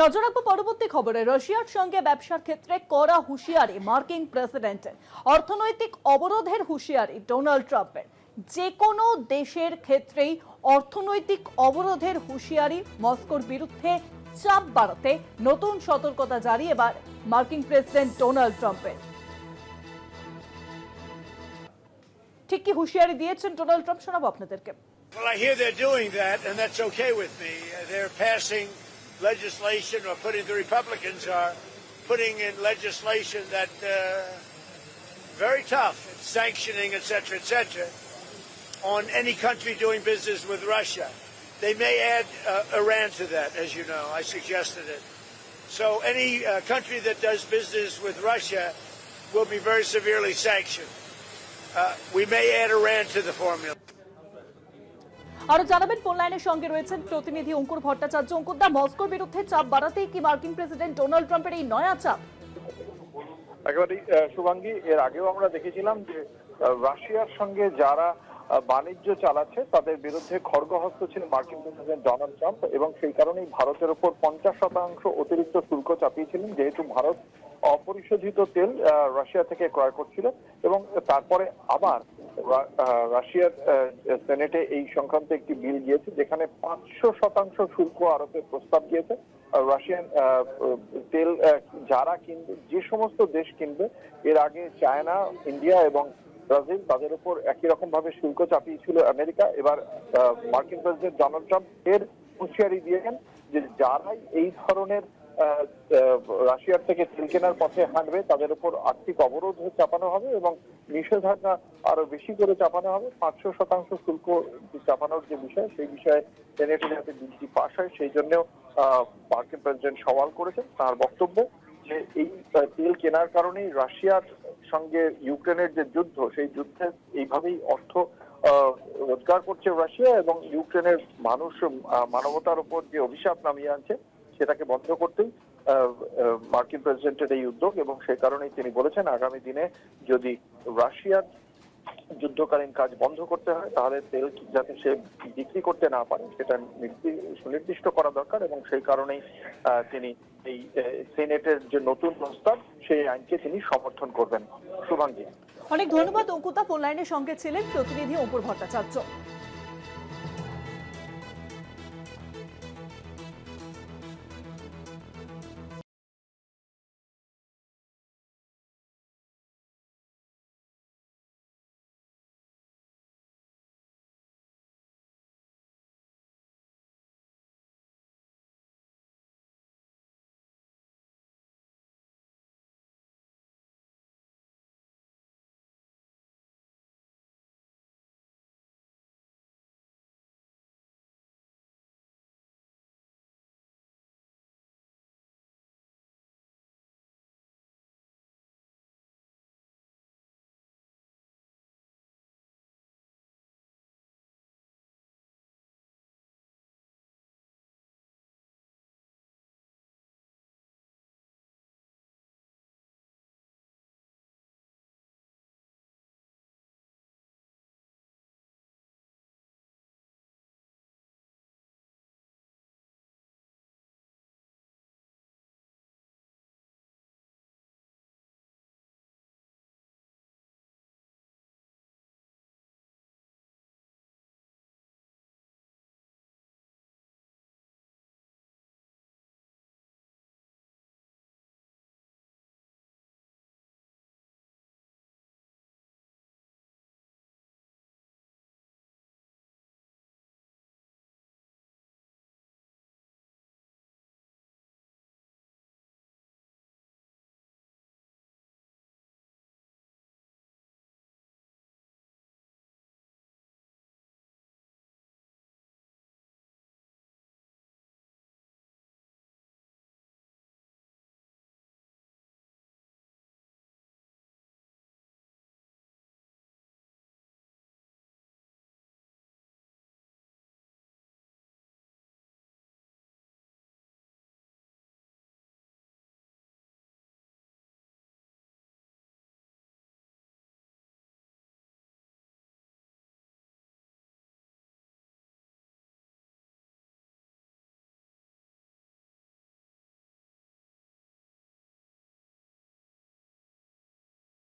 নজর রাখব পরবর্তী খবরে। রাশিয়ার সঙ্গে ব্যবসার ক্ষেত্রে কড়া হুঁশিয়ারি মার্কিন প্রেসিডেন্টের। অর্থনৈতিক অবরোধের হুঁশিয়ারি ডোনাল্ড ট্রাম্পের। যে কোনো দেশের ক্ষেত্রেই অর্থনৈতিক অবরোধের হুঁশিয়ারি মস্কোর বিরুদ্ধে চাপ বাড়াতে নতুন সতর্কতা জারি এবার মার্কিন প্রেসিডেন্ট ডোনাল্ড ট্রাম্পের। ঠিক কি হুঁশিয়ারি দিয়েছেন ডোনাল্ড ট্রাম্প? শোনাবো আপনাদেরকে। Well, I hear they're doing that, and that's okay with me. They're passing legislation, or putting the Republicans are putting in legislation that uh, very tough, sanctioning, et cetera, et cetera, on any country doing business with Russia. They may add uh, Iran to that, as you know. I suggested it. So any uh, country that does business with Russia will be very severely sanctioned. Uh, we may add Iran to the formula. আরও জানাবেন phone লাইনের সঙ্গে রয়েছেন প্রতিনিধি অঙ্কুর ভট্টাচার্য। অঙ্কুর দা, মস্কোর বিরুদ্ধে চাপ বাড়াতেই কি মার্কিন প্রেসিডেন্ট ডোনাল্ড ট্রাম্পের এই নয়া চাপ? একেবারেই শুভাঙ্গী, এর আগেও আমরা দেখেছিলাম যে রাশিয়ার সঙ্গে যারা বাণিজ্য চালাচ্ছে, তাদের বিরুদ্ধে খড়গহস্ত ছিল মার্কিন প্রেসিডেন্ট ডোনাল্ড ট্রাম্প এবং সেই কারণেই ভারতের উপর পঞ্চাশ শতাংশ অতিরিক্ত শুল্ক চাপিয়েছিলেন, যেহেতু ভারত অপরিশোধিত তেল রাশিয়া থেকে ক্রয় করছিল এবং তারপরে আবার রাশিয়ার সেনেটে এই সংক্রান্ত একটি বিল গিয়েছে, যেখানে পাঁচশো শতাংশ শুল্ক আরোপের প্রস্তাব দিয়েছে রাশিয়ান তেল যারা কিনবে, যে সমস্ত দেশ কিনবে, এর আগে চায়না, ইন্ডিয়া এবং ব্রাজিল তাদের উপর একই রকম ভাবে শুল্ক চাপিয়েছিল আমেরিকা। এবার মার্কিন প্রেসিডেন্ট ডোনাল্ড ট্রাম্প এর হুঁশিয়ারি দিয়েছেন যে যারাই এই ধরনের রাশিয়ার থেকে তেল কেনার পথে হাঁটবে তাদের উপর আর্থিক অবরোধ চাপানো হবে এবং নিষেধাজ্ঞা আরও বেশি করে চাপানো হবে। পাঁচশো শতাংশ শুল্ক চাপানোর যে বিষয় সেই বিষয়ে সেনেটে যাতে বিলটি পাশ হয়। সেই জন্যও আহ, মার্কিন প্রেসিডেন্ট সওয়াল করেছেন। তার বক্তব্য যে এই তেল কেনার কারণেই রাশিয়ার সঙ্গে ইউক্রেনের যে যুদ্ধ, সেই যুদ্ধে এইভাবেই অর্থ রোজগার করছে রাশিয়া এবং ইউক্রেনের মানুষ মানবতার উপর যে অভিশাপ নামিয়ে আনছে, সেটাকে বন্ধ করতেই মার্কিন প্রেসিডেন্টের এই উদ্যোগ এবং সেই কারণেই তিনি বলেছেন, আগামী দিনে যদি রাশিয়ার যুদ্ধকালীন কাজ বন্ধ করতে হয়, তাহলে তেল যাতে সে বিক্রি করতে না পারে, সেটা নির্দি- সুনির্দিষ্ট করা দরকার এবং সেই কারণেই তিনি এই সিনেটের যে নতুন প্রস্তাব, সেই আইনকে তিনি সমর্থন করবেন। শুভাঙ্গী। অনেক ধন্যবাদ, অঙ্কুতা, ফোনলাইনের সঙ্গে ছিলেন প্রতিনিধি অঙ্কুর ভট্টাচার্য।